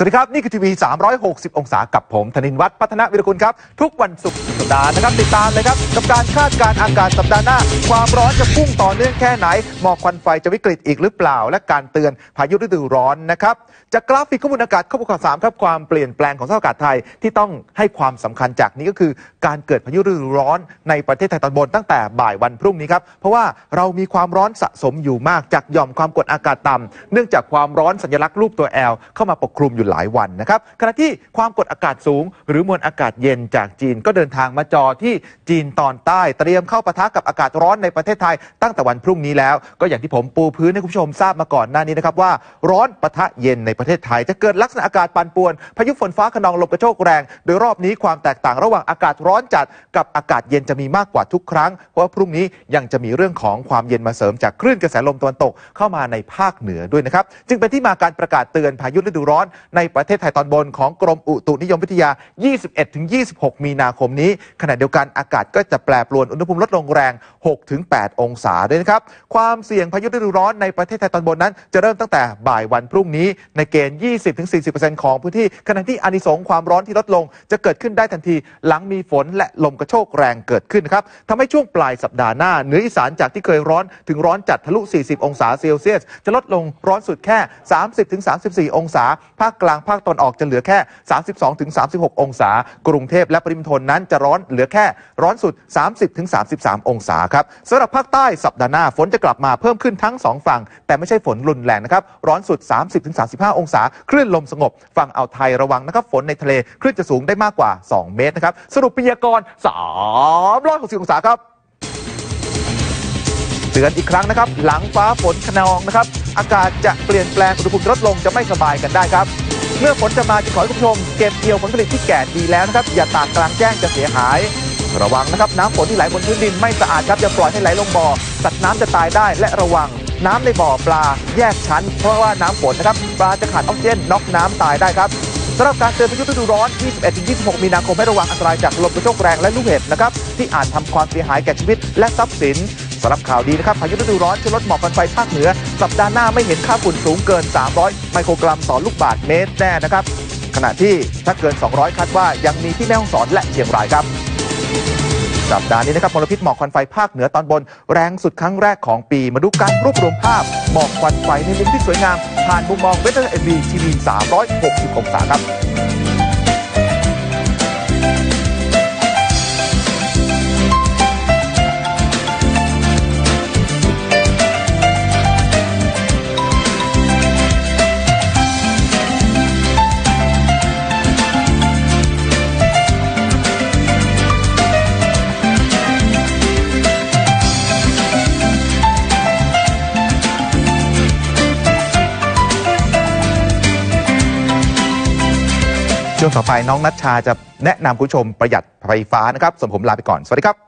สวัสดีครับ นี่คือทีวี 360 องศากับผมธนินวัฒน์พัฒนวิรคุณครับ ทุกวันศุกร์สุดสัปดาห์นะครับ ติดตามเลยครับ กับการคาดการณ์อากาศสัปดาห์หน้า ความร้อนจะพุ่งต่อเนื่องแค่ไหน หมอกควันไฟจะวิกฤตอีกหรือเปล่า และการเตือนพายุฤดูร้อนนะครับ จากกราฟิกข้อมูลอากาศข้อมูลข่าวสามครับความเปลี่ยนแปลงของสภาพอากาศไทยที่ต้องให้ความสำคัญจากนี้ก็คือการเกิดพายุฤดูร้อนในประเทศไทยตอนบนตั้งแต่บ่ายวันพรุ่งนี้ครับ เพราะว่าเรามีความร้อนสะสมอยู่มากจากหย่อมความกดอากาศต่ำเนื่องจากความร้อนสัญลักษณ์รูปตัว L เข้ามาปกคลุมอยู่หลายวันนะครับขณะที่ความกดอากาศสูง หรือมวลอากาศเย็นจากจีนก็เดินทางมาจอที่จีนตอนใต้เตรียมเข้าปะทะกับอากาศร้อนในประเทศไทย ตั้งแต่วันพรุ่งนี้แล้ว ก็อย่างที่ผมปูพื้นให้คุณผู้ชมทราบมาก่อนหน้านี้นะครับว่าร้อนปะทะเย็นในประเทศไทย จะเกิดลักษณะอากาศปั่นป่วนพายุฝนฟ้าขนองลมกระโชกแรง โดยรอบนี้ความแตกต่างระหว่างอากาศร้อนจัดกับอากาศเย็นจะมีมากกว่าทุกครั้ง เพราะว่าพรุ่งนี้ยังจะมีเรื่องของความเย็นมาเสริมจากคลื่นกระแสลมตะวันตกเข้ามาในภาคเหนือด้วยนะครับ จึงเป็นที่มาการประกาศเตือนพายุฤดูร้อน ในประเทศไทยตอนบนของกรมอุตุนิยมวิทยา 21-26 มีนาคมนี้ ขณะเดียวกันอากาศก็จะแปรปรวนอุณหภูมิลดลงแรง 6-8 องศาด้วยนะครับ ความเสี่ยงพายุฤดูร้อนในประเทศไทยตอนบนนั้น จะเริ่มตั้งแต่บ่ายวันพรุ่งนี้ในเกณฑ์ 20-40%ของพื้นที่ขณะที่อานิสงส์ความร้อนที่ลดลง จะเกิดขึ้นได้ทันทีหลังมีฝนนและลมกระโชกแรงเกิดขึ้นครับทำให้ช่วงปลายสัปดาห์หน้าเหนืออีสานจากที่เคยร้อนถึงร้อนจัดทะลุ 40 องศาเซลเซียส จะลดลงร้อนสุดแค่ 30-34 องศา ภาคกลางภาคตอนออกจะเหลือแค่ 32-36 องศา กรุงเทพและปริมณฑลนั้นจะร้อนเหลือแค่ร้อนสุด 30-33 องศาครับสำหรับภาคใต้สัปดาห์หน้าฝนจะกลับมาเพิ่มขึ้นทั้ง 2 ฝั่ง แต่ไม่ใช่ฝนรุนแรงนะครับ ร้อนสุด 30-35 องศา คลื่นลมสงบ ฝั่งอ่าวไทยระวังนะครับ ฝนในทะเลคลื่นจะสูงได้มากกว่า 2 เมตรนะครับ สรุปพยากรณ์360 องศาครับเตือนอีกครั้งนะครับ หลังฟ้าฝนขนองนะครับ อากาศจะเปลี่ยนแปลงอุณหภูมิลดลงจะไม่สบายกันได้ครับ เมื่อฝนจะมาจะขอให้คุณผู้ชมเก็บเกี่ยวผลผลิตที่แก่ดีแล้วนะครับ อย่าตากกลางแจ้งจะเสียหาย ระวังนะครับ น้ำฝนที่ไหลบนพื้นดินไม่สะอาดครับอย่าปล่อยให้ไหลลงบ่อสัตว์น้ำจะตายได้และระวังน้ำในบ่อปลาแยกชั้น เพราะว่าน้ำฝนนะครับ ปลาจะขาดออกซิเจนน็อกน้ำตายได้ครับ สำหรับการเตือนพายุฤดูร้อน 21-26 มีนาคมให้ระวังอันตรายจากลมกระโชกแรงและลูกเห็บนะครับที่อาจทำความเสียหายแก่ชีวิตและทรัพย์สินสำหรับข่าวดีนะครับพายุฤดูร้อนจะลดหมอกควันไฟภาคเหนือ สัปดาห์หน้าไม่เห็นค่าฝุ่นสูงเกิน 300 ไมโครกรัมต่อลูกบาศก์เมตรแน่นะครับขณะที่ถ้าเกิน 200 คาดว่ายังมีที่แม่ฮ่องสอนและเชียงรายครับ สัปดาห์นี้นะครับมลพิษหมอกควันไฟภาคเหนือตอนบน แรงสุดครั้งแรกของปี มาดูการรวบรวมภาพ หมอกควันไฟในมุมที่สวยงาม ผ่านมุมมองเวทเทอร์เอ็มบีทีวี360องศาครับ ช่วงต่อไปน้องนัชชาจะแนะนำคุณผู้ชมประหยัดไฟฟ้านะครับส่วนผมลาไปก่อน สวัสดีครับ